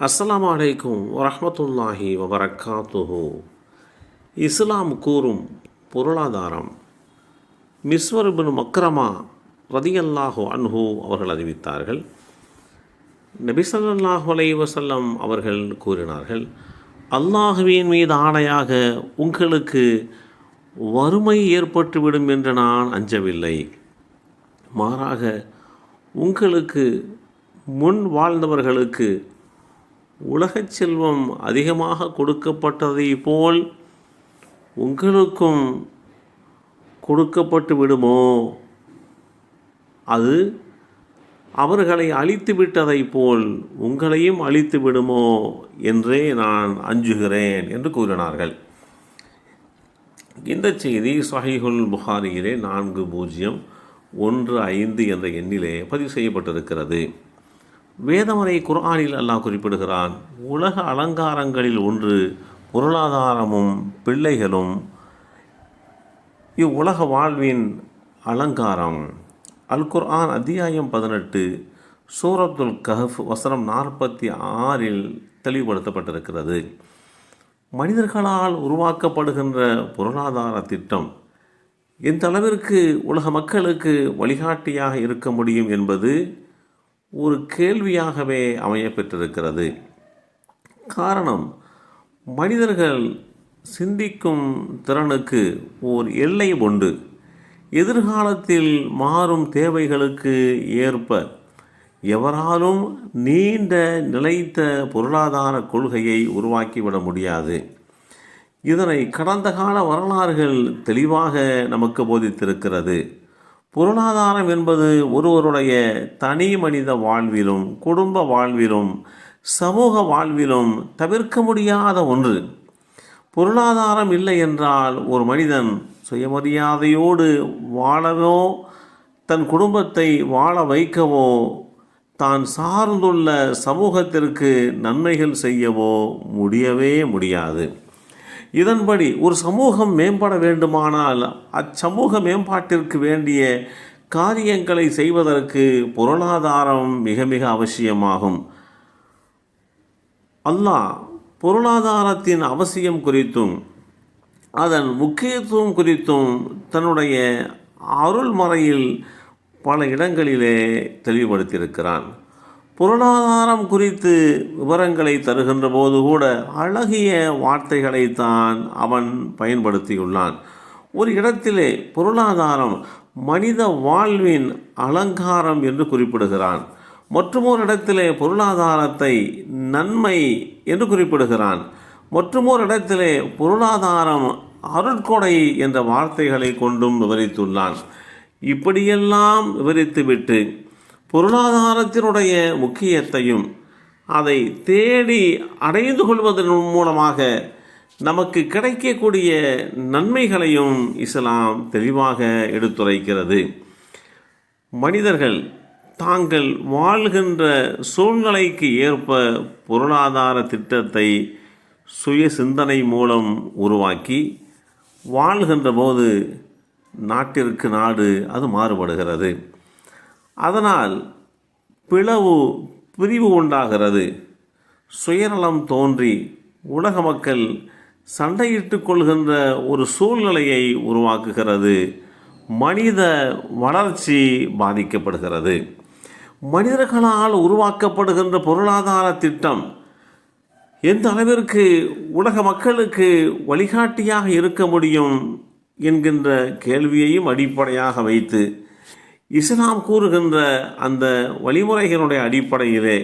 அஸ்லாம் அலைக்கும் வரமத்துல்லாஹி வபரக்காத்துஹு. இஸ்லாம் கூறும் பொருளாதாரம். மிஸ்வர்பின் மக்ரமா ரதியல்லாஹு அன்ஹு அவர்கள் அறிவித்தார்கள். நபிசல்லாஹு ஸல்லல்லாஹு அலைஹி அவர்கள் கூறினார்கள் அல்லாஹுவின் மீது ஆணையாக உங்களுக்கு வறுமை ஏற்பட்டுவிடும் என்று நான் அஞ்சவில்லை. மாறாக உங்களுக்கு முன் வாழ்ந்தவர்களுக்கு உலகச் செல்வம் அதிகமாக கொடுக்கப்பட்டதை போல் உங்களுக்கும் கொடுக்கப்பட்டு விடுமோ? அது அவர்களை அழித்து விட்டதை போல் உங்களையும் அழித்து விடுமோ என்றே நான் அஞ்சுகிறேன் என்று கூறினார்கள். இந்த செய்தி சஹிஹுல் புகாரியிலே நான்கு பூஜ்ஜியம் ஒன்று ஐந்து என்ற எண்ணிலே பதிவு செய்யப்பட்டிருக்கிறது. வேதமறை குர்ஆனில் அல்லாஹ் குறிப்பிடுகிறான் உலக அலங்காரங்களில் ஒன்று பொருளாதாரமும் பிள்ளைகளும். இவ்வுலக வாழ்வின் அலங்காரம். அல் குர்ஆன் அத்தியாயம் பதினெட்டு சூரத்துல் கஹஃப் வசனம் நாற்பத்தி ஆறில் தெளிவுபடுத்தப்பட்டிருக்கிறது. மனிதர்களால் உருவாக்கப்படுகின்ற பொருளாதார திட்டம் எந்த அளவிற்கு உலக மக்களுக்கு வழிகாட்டியாக இருக்க முடியும் என்பது ஒரு கேள்வியாகவே அமையப்பெற்றிருக்கிறது. காரணம் மனிதர்கள் சிந்திக்கும் திறனுக்கு ஓர் எல்லை உண்டு. எதிர்காலத்தில் மாறும் தேவைகளுக்கு ஏற்ப எவராலும் நீண்ட நிலைத்த பொருளாதார கொள்கையை உருவாக்கிவிட முடியாது. இதனை கடந்த கால வரலாறுகள் தெளிவாக நமக்கு போதித்திருக்கிறது. பொருளாதாரம் என்பது ஒருவருடைய தனி மனித வாழ்விலும் குடும்ப வாழ்விலும் சமூக வாழ்விலும் தவிர்க்க முடியாத ஒன்று. பொருளாதாரம் இல்லை என்றால் ஒரு மனிதன் சுயமரியாதையோடு வாழவோ தன் குடும்பத்தை வாழ வைக்கவோ தான் சார்ந்துள்ள சமூகத்திற்கு நன்மைகள் செய்யவோ முடியவே முடியாது. இதன்படி ஒரு சமூகம் மேம்பட வேண்டுமானால் அச்சமூக மேம்பாட்டிற்கு வேண்டிய காரியங்களை செய்வதற்கு பொருளாதாரம் மிக மிக அவசியமாகும். அல்லாஹ் பொருளாதாரத்தின் அவசியம் குறித்தும் அதன் முக்கியத்துவம் குறித்தும் தன்னுடைய அருள்மறையில் பல இடங்களிலே தெளிவுபடுத்தியிருக்கிறான். பொருளாதாரம் குறித்து விவரங்களை தருகின்ற போது கூட அழகிய வார்த்தைகளைத்தான் அவன் பயன்படுத்தியுள்ளான். ஒரு இடத்திலே பொருளாதாரம் மனித வாழ்வின் அலங்காரம் என்று குறிப்பிடுகிறான். மற்றொரு இடத்திலே பொருளாதாரத்தை நன்மை என்று குறிப்பிடுகிறான். மற்றொரு இடத்திலே பொருளாதாரம் அருட்கொடை என்ற வார்த்தைகளை கொண்டும் விவரித்துள்ளான். இப்படியெல்லாம் விவரித்துவிட்டு பொருளாதாரத்தினுடைய முக்கியத்தையும் அதை தேடி அடைந்து கொள்வதன் மூலமாக நமக்கு கிடைக்கக்கூடிய நன்மைகளையும் இஸ்லாம் தெளிவாக எடுத்துரைக்கிறது. மனிதர்கள் தாங்கள் வாழ்கின்ற சூழ்நிலைக்கு ஏற்ப பொருளாதார திட்டத்தை சுய சிந்தனை மூலம் உருவாக்கி வாழ்கின்ற போது நாட்டிற்கு நாடு அது மாறுபடுகிறது. அதனால் பிளவு பிரிவு உண்டாகிறது. சுயநலம் தோன்றி உலக மக்கள் சண்டையிட்டு கொள்கின்ற ஒரு சூழ்நிலையை உருவாக்குகிறது. மனித வளர்ச்சி பாதிக்கப்படுகிறது. மனிதர்களால் உருவாக்கப்படுகின்ற பொருளாதார திட்டம் எந்த அளவிற்கு உலக மக்களுக்கு வழிகாட்டியாக இருக்க முடியும் என்கின்ற கேள்வியையும் அடிப்படையாக வைத்து இஸ்லாம் கூறுகின்ற அந்த வழிமுறைகளுடைய அடிப்படையிலே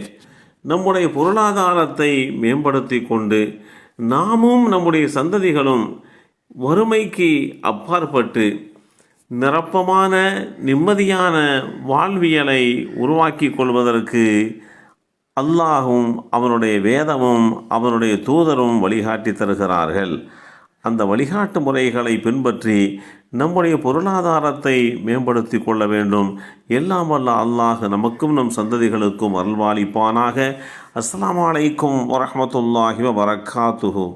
நம்முடைய பொருளாதாரத்தை மேம்படுத்தி கொண்டு நாமும் நம்முடைய சந்ததிகளும் வறுமைக்கு அப்பாற்பட்டு நிரப்பமான நிம்மதியான வாழ்வியலை உருவாக்கி கொள்வதற்கு அல்லாஹும் அவனுடைய வேதமும் அவனுடைய தூதரும் வழிகாட்டி தருகிறார்கள். அந்த வழிகாட்டு முறைகளை பின்பற்றி நம்முடைய பொருளாதாரத்தை மேம்படுத்தி கொள்ள வேண்டும். எல்லாம் வல்ல அல்லாஹ் நமக்கும் நம் சந்ததிகளுக்கும் அருள்வாளிப்பானாக. அஸ்லாம் வலைக்கும் வரமத்துல்லாஹி வரகாத்துஹூ